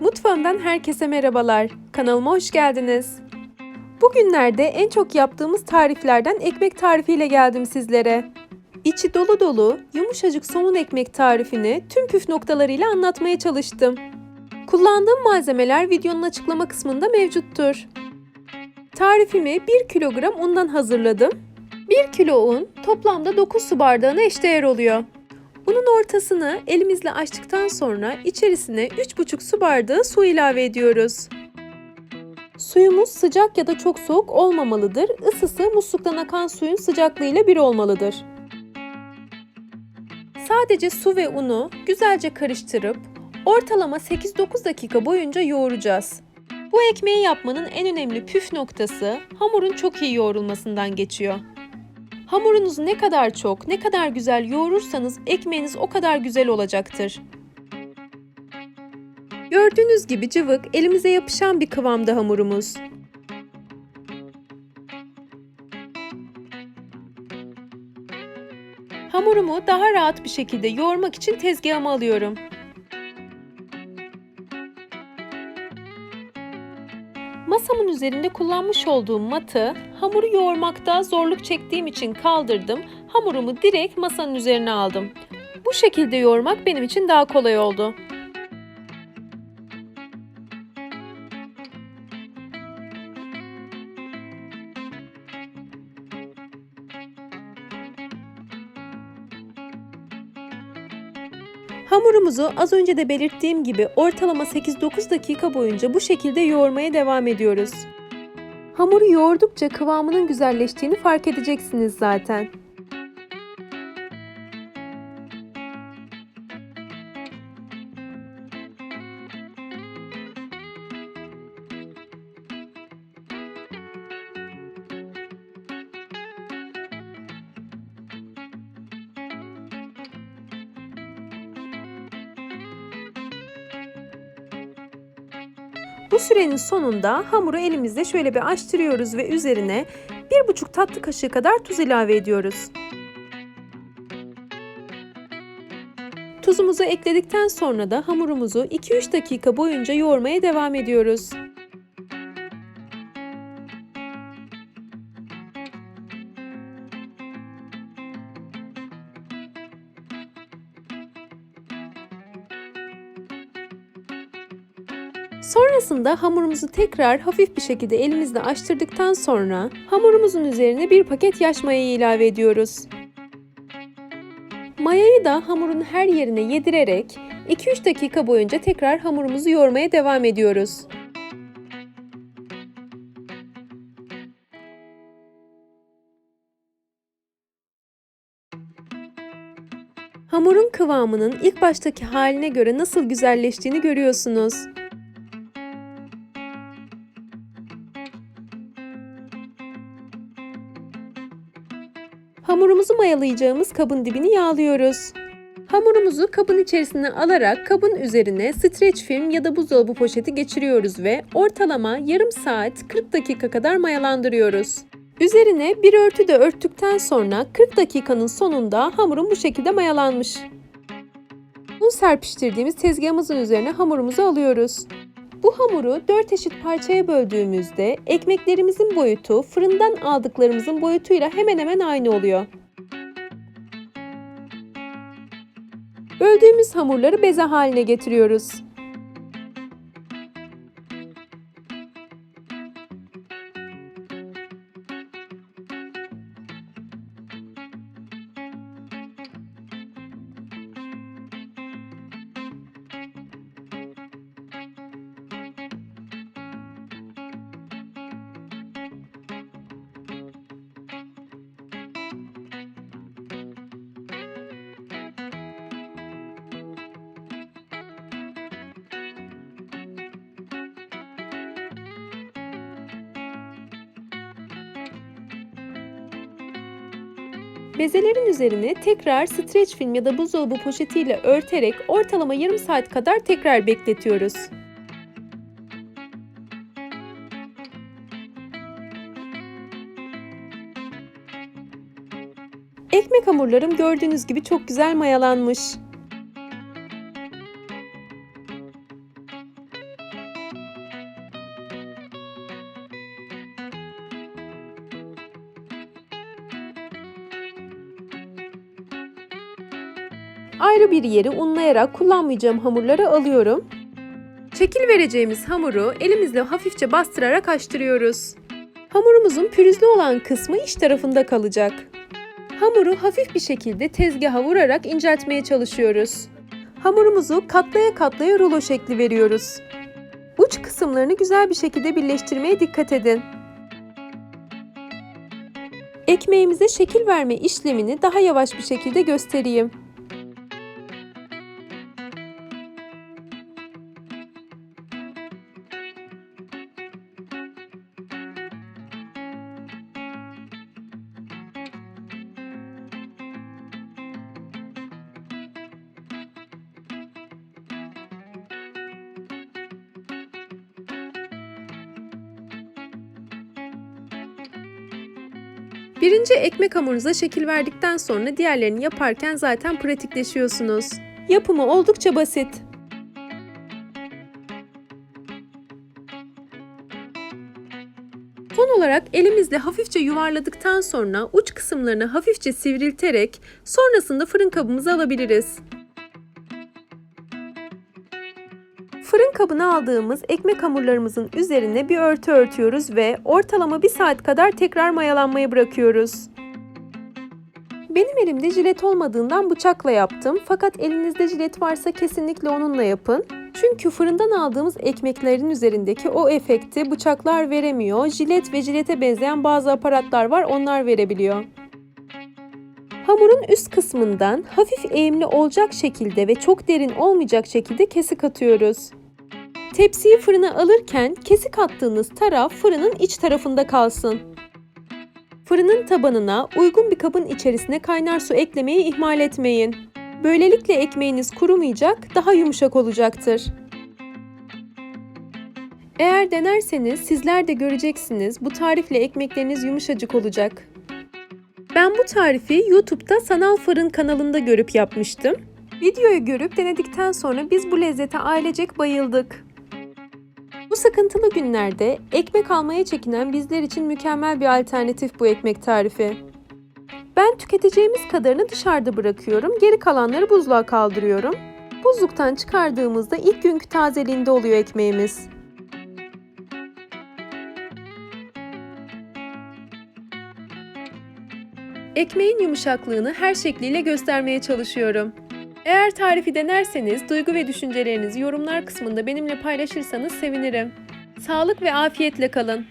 Mutfağımdan herkese merhabalar. Kanalıma hoş geldiniz. Bugünlerde en çok yaptığımız tariflerden ekmek tarifiyle geldim sizlere. İçi dolu dolu, yumuşacık somun ekmek tarifini tüm püf noktalarıyla anlatmaya çalıştım. Kullandığım malzemeler videonun açıklama kısmında mevcuttur. Tarifimi 1 kilogram undan hazırladım. 1 kilo un toplamda 9 su bardağına eşdeğer oluyor. Unun ortasını elimizle açtıktan sonra içerisine 3,5 su bardağı su ilave ediyoruz. Suyumuz sıcak ya da çok soğuk olmamalıdır. Isısı musluktan akan suyun sıcaklığıyla bir olmalıdır. Sadece su ve unu güzelce karıştırıp ortalama 8-9 dakika boyunca yoğuracağız. Bu ekmeği yapmanın en önemli püf noktası hamurun çok iyi yoğrulmasından geçiyor. Hamurunuzu ne kadar çok, ne kadar güzel yoğurursanız ekmeğiniz o kadar güzel olacaktır. Gördüğünüz gibi cıvık, elimize yapışan bir kıvamda hamurumuz. Hamurumu daha rahat bir şekilde yoğurmak için tezgahıma alıyorum. Masamın üzerinde kullanmış olduğum matı hamuru yoğurmakta zorluk çektiğim için kaldırdım. Hamurumu direkt masanın üzerine aldım. Bu şekilde yoğurmak benim için daha kolay oldu. Hamurumuzu az önce de belirttiğim gibi ortalama 8-9 dakika boyunca bu şekilde yoğurmaya devam ediyoruz. Hamuru yoğurdukça kıvamının güzelleştiğini fark edeceksiniz zaten. Bu sürenin sonunda hamuru elimizde şöyle bir açtırıyoruz ve üzerine 1,5 tatlı kaşığı kadar tuz ilave ediyoruz. Tuzumuzu ekledikten sonra da hamurumuzu 2-3 dakika boyunca yoğurmaya devam ediyoruz. Sonrasında hamurumuzu tekrar hafif bir şekilde elimizle açtırdıktan sonra hamurumuzun üzerine bir paket yaş mayayı ilave ediyoruz. Mayayı da hamurun her yerine yedirerek 2-3 dakika boyunca tekrar hamurumuzu yoğurmaya devam ediyoruz. Hamurun kıvamının ilk baştaki haline göre nasıl güzelleştiğini görüyorsunuz. Mayalayacağımız kabın dibini yağlıyoruz. Hamurumuzu kabın içerisine alarak kabın üzerine streç film ya da buzdolabı poşeti geçiriyoruz ve ortalama yarım saat 40 dakika kadar mayalandırıyoruz. Üzerine bir örtü de örttükten sonra 40 dakikanın sonunda hamurun bu şekilde mayalanmış. Un serpiştirdiğimiz tezgahımızın üzerine hamurumuzu alıyoruz. Bu hamuru 4 eşit parçaya böldüğümüzde ekmeklerimizin boyutu fırından aldıklarımızın boyutuyla hemen hemen aynı oluyor. Böldüğümüz hamurları beze haline getiriyoruz. Bezelerin üzerine tekrar streç film ya da buzdolabı poşetiyle örterek ortalama yarım saat kadar tekrar bekletiyoruz. Ekmek hamurlarım gördüğünüz gibi çok güzel mayalanmış. Ayrı bir yeri unlayarak kullanmayacağım hamurları alıyorum. Şekil vereceğimiz hamuru elimizle hafifçe bastırarak açtırıyoruz. Hamurumuzun pürüzlü olan kısmı iç tarafında kalacak. Hamuru hafif bir şekilde tezgaha vurarak inceltmeye çalışıyoruz. Hamurumuzu katlaya katlaya rulo şekli veriyoruz. Uç kısımlarını güzel bir şekilde birleştirmeye dikkat edin. Ekmeğimize şekil verme işlemini daha yavaş bir şekilde göstereyim. Birinci ekmek hamurunuza şekil verdikten sonra diğerlerini yaparken zaten pratikleşiyorsunuz. Yapımı oldukça basit. Son olarak elimizle hafifçe yuvarladıktan sonra uç kısımlarını hafifçe sivrilterek sonrasında fırın kabımıza alabiliriz. Kabına aldığımız ekmek hamurlarımızın üzerine bir örtü örtüyoruz ve ortalama bir saat kadar tekrar mayalanmaya bırakıyoruz. Benim elimde jilet olmadığından bıçakla yaptım fakat elinizde jilet varsa kesinlikle onunla yapın. Çünkü fırından aldığımız ekmeklerin üzerindeki o efekti bıçaklar veremiyor. Jilet ve jilete benzeyen bazı aparatlar var onlar verebiliyor. Hamurun üst kısmından hafif eğimli olacak şekilde ve çok derin olmayacak şekilde kesik atıyoruz. Tepsiyi fırına alırken kesik attığınız taraf fırının iç tarafında kalsın. Fırının tabanına uygun bir kabın içerisine kaynar su eklemeyi ihmal etmeyin. Böylelikle ekmeğiniz kurumayacak, daha yumuşak olacaktır. Eğer denerseniz sizler de göreceksiniz bu tarifle ekmekleriniz yumuşacık olacak. Ben bu tarifi YouTube'da Sanal Fırın kanalında görüp yapmıştım. Videoyu görüp denedikten sonra biz bu lezzete ailecek bayıldık. Bu sıkıntılı günlerde ekmek almaya çekinen bizler için mükemmel bir alternatif bu ekmek tarifi. Ben tüketeceğimiz kadarını dışarıda bırakıyorum, geri kalanları buzluğa kaldırıyorum. Buzluktan çıkardığımızda ilk günkü tazeliğinde oluyor ekmeğimiz. Ekmeğin yumuşaklığını her şekliyle göstermeye çalışıyorum. Eğer tarifi denerseniz duygu ve düşüncelerinizi yorumlar kısmında benimle paylaşırsanız sevinirim. Sağlık ve afiyetle kalın.